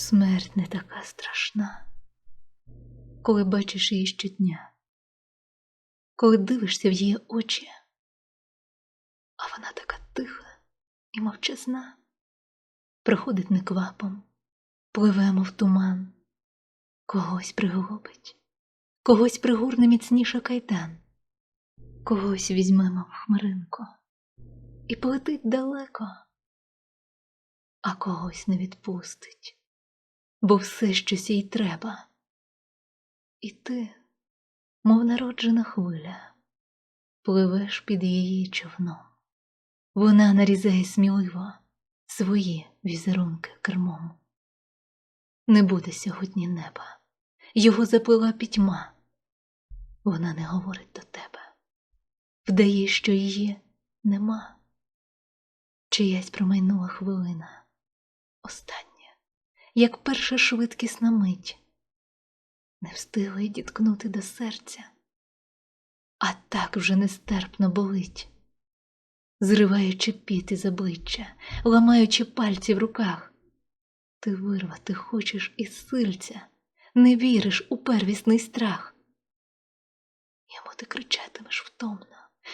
Смерть не така страшна, коли бачиш її щодня, коли дивишся в її очі, а вона така тиха і мовчазна, проходить неквапом, пливемо в туман, когось приголубить, когось пригорне міцніше кайдан, когось візьмемо в хмаринку і полетить далеко, а когось не відпустить бо все щось їй треба. І ти, мов народжена хвиля, пливеш під її човном. Вона нарізає сміливо свої візерунки кермом. Не буде сьогодні неба, його заплила пітьма. Вона не говорить до тебе, вдає, що її нема. Чиясь промайнула хвилина остання як перша швидкісна мить, не встигла й діткнути до серця, а так вже нестерпно болить, зриваючи піт із обличчя, ламаючи пальці в руках. Ти вирвати хочеш із сильця, не віриш у первісний страх. Йому ти кричатимеш втомно.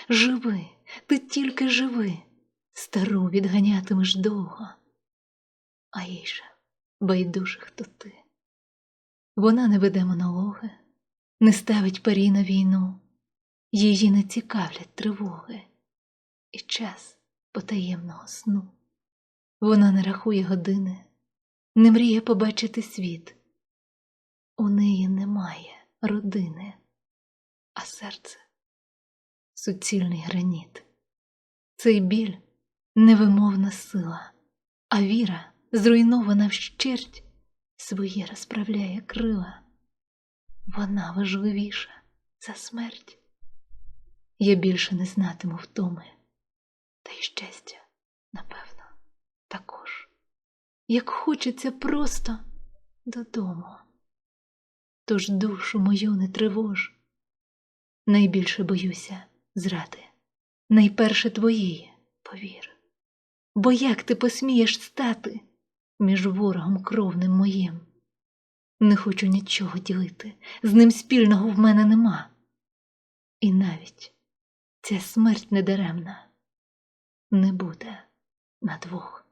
Живи, ти тільки живи, стару відганятимеш довго, а їй же байдуже, хто ти. Вона не веде монологи, не ставить парі на війну, її не цікавлять тривоги і час потаємного сну. Вона не рахує години, не мріє побачити світ. У неї немає родини, а серце суцільний граніт. Цей біль невимовна сила, а віра зруйнована вщерть, своє розправляє крила. Вона важливіша за смерть. Я більше не знатиму втоми, та й щастя, напевно, також, як хочеться просто додому. Тож душу мою не тривож, найбільше боюся зради, найперше твоєї, повір. Бо як ти посмієш стати? Між ворогом кровним моїм. Не хочу нічого ділити, з ним спільного в мене нема. І навіть ця смерть недаремна не буде на двох.